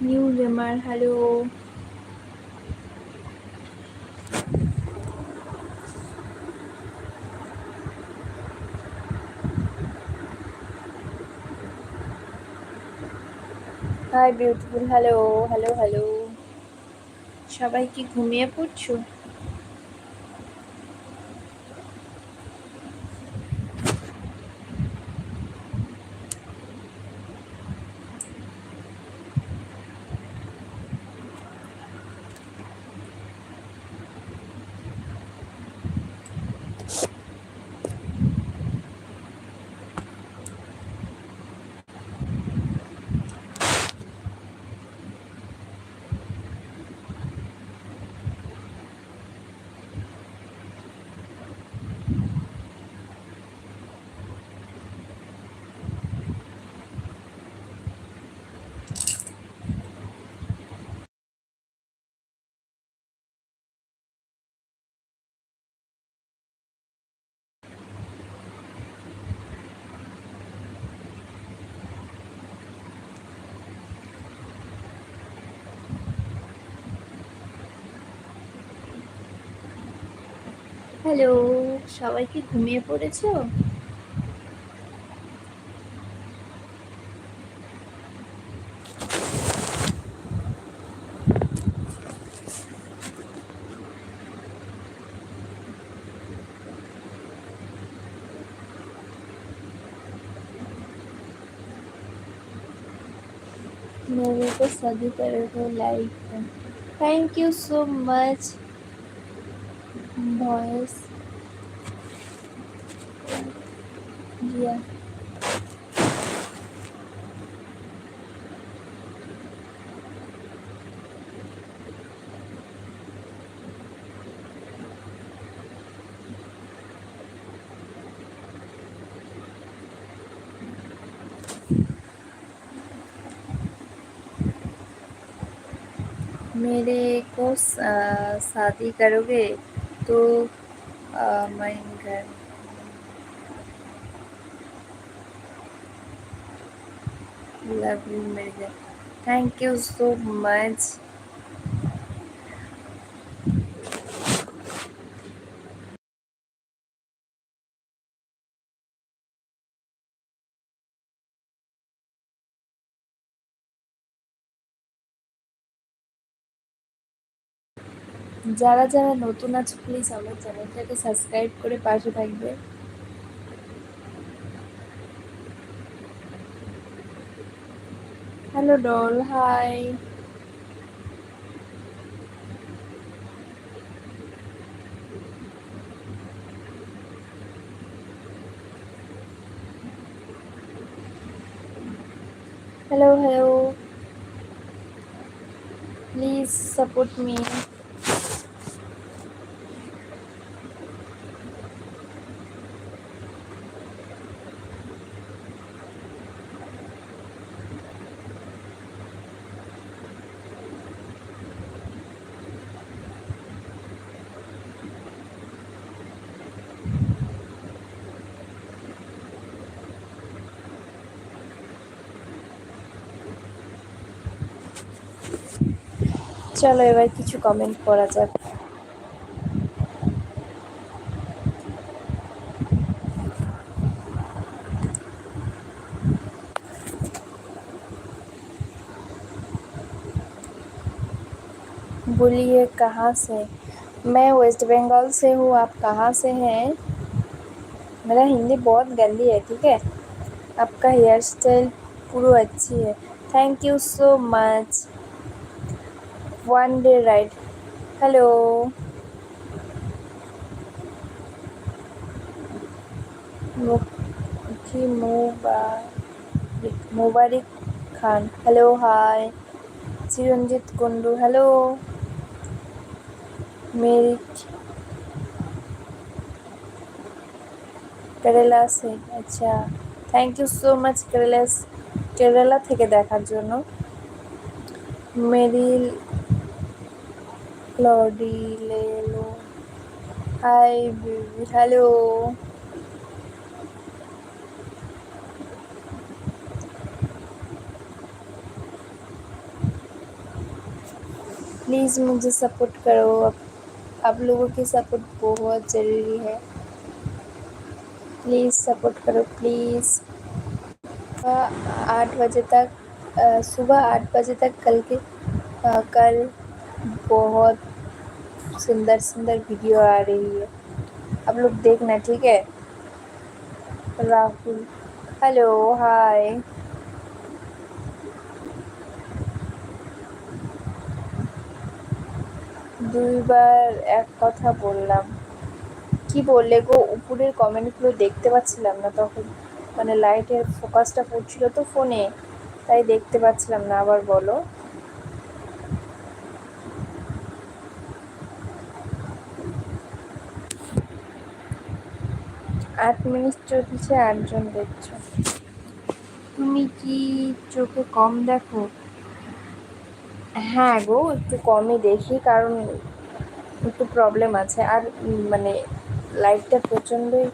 New gamer hello hi beautiful hello hello hello সবাই কি ঘুমিয়ে পড়ছো? হ্যালো সবাই কি ঘুমিয়ে পড়েছো मेरे को सभी तरह को like thank you so much boys मेरे को शादी करोगे? to uh, mine grant. Lovely, Megan. Thank you so much. যারা যারা নতুন আছে প্লিজ আমার চ্যানেলটাকে সাবস্ক্রাইব করে পাশে থাকবে। Hello doll hi hello hello please support me চলো এবার কিছু কমেন্ট করা যাক बोलिए कहाँ से मैं वेस्ट बंगाल से हूँ आप कहाँ से हैं मेरा हिंदी बहुत गंदी है ठीक है आपका हेयर स्टाइल पूरा अच्छी है thank you so much one day ride hello Mukhi Mubarik Mubarik Khan hello hi Chiranjit Kundu hello मेरी কেরালা সে আচ্ছা thank you so much Kerala Kerala থেকে দেখার জন্য क्लॉडी ले लो हाय बेबी हेलो प्लीज़ मुझे सपोर्ट करो। अब आप लोगों की सपोर्ट बहुत ज़रूरी है। प्लीज़ सपोर्ट करो प्लीज़ आठ बजे तक सुबह आठ बजे तक कल के आ, कल बहुत सुंदर सुंदर वीडियो आ रही है आप लोग देखना ठीक है রাহুল হ্যালো হাই দুইবার এক কথা বললাম কি বললে গো উপরের কমেন্টগুলো দেখতে পাচ্ছিলাম না তখন মানে লাইটের ফোকাসটা পড়ছিল তো ফোনে তাই দেখতে পাচ্ছিলাম না আবার বলো আট মিনিট চলছে, আটজন দেখছ। তুমি কি চোখে কম দেখো? হ্যাঁ গো, একটু কমই দেখি, কারণ একটু প্রবলেম আছে। আর মানে লাইটটা প্রচণ্ডই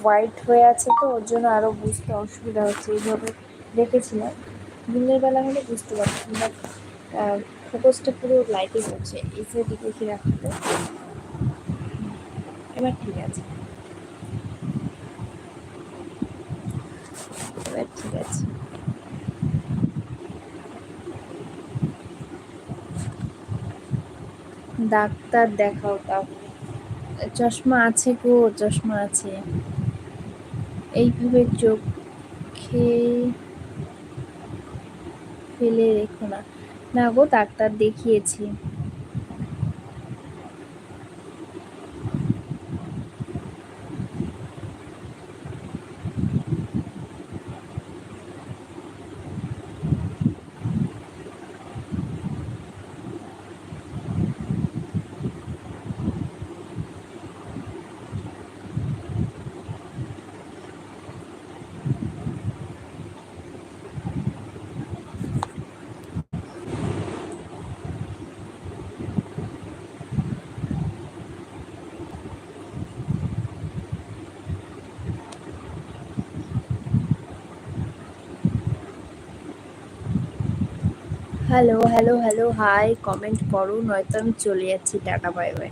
হোয়াইট হয়ে আছে তো, ওর জন্য আরও বুঝতে অসুবিধা হচ্ছে, এইভাবে দেখেছিলাম দিনের বেলা হলে বুঝতে পারতাম বাট ফোকাসটা পুরো লাইটে হচ্ছে এই সাইডে দেখে রাখতে। এবার ঠিক আছে। এবার ঠিক আছে ডাক্তার দেখাও তাহলে চশমা আছে গো, চশমা আছে। এইভাবে চোখে ফেলে রেখো না। না গো, ডাক্তার দেখিয়েছি। Hello hello hello hi comment করো, নয়তো আমি চলে যাচ্ছি tata bye bye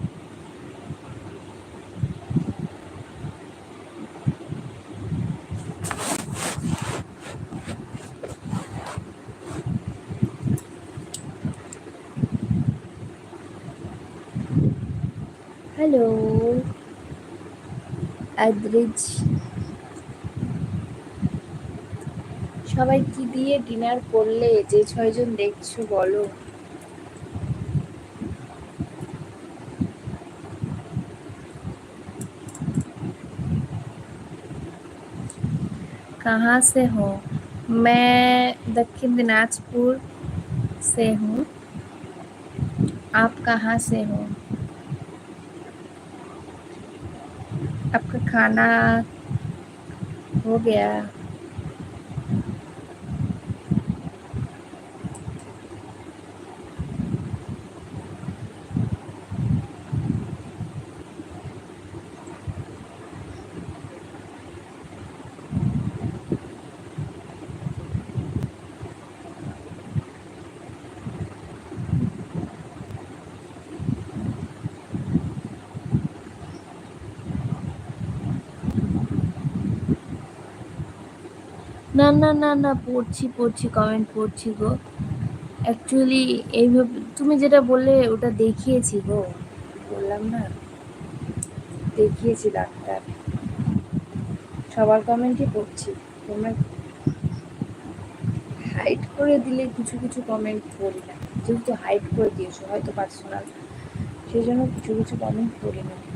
hello Adrij সবাই কি দিয়ে ডিনার করলে যে ছয়জন দেখছো বলো कहाँ से हो मैं दक्षिण दिनाजपुर से हूँ आप कहाँ से हो आपका खाना हो गया না না না না, পড়ছি পড়ছি কমেন্ট পড়ছি গো। অ্যাকচুয়ালি এইভাবে তুমি যেটা বললে, ওটা দেখিয়েছি গো। বললাম না? দেখিয়েছি ডাক্তার। সবার কমেন্টই পড়ছি। তোমরা হাইড করে দিলে কিছু কিছু কমেন্ট পড়ি না। যেহেতু হাইড করে দিয়েছ, হয়তো পার্সোনাল সেই জন্য কিছু কিছু কমেন্ট পড়ি না।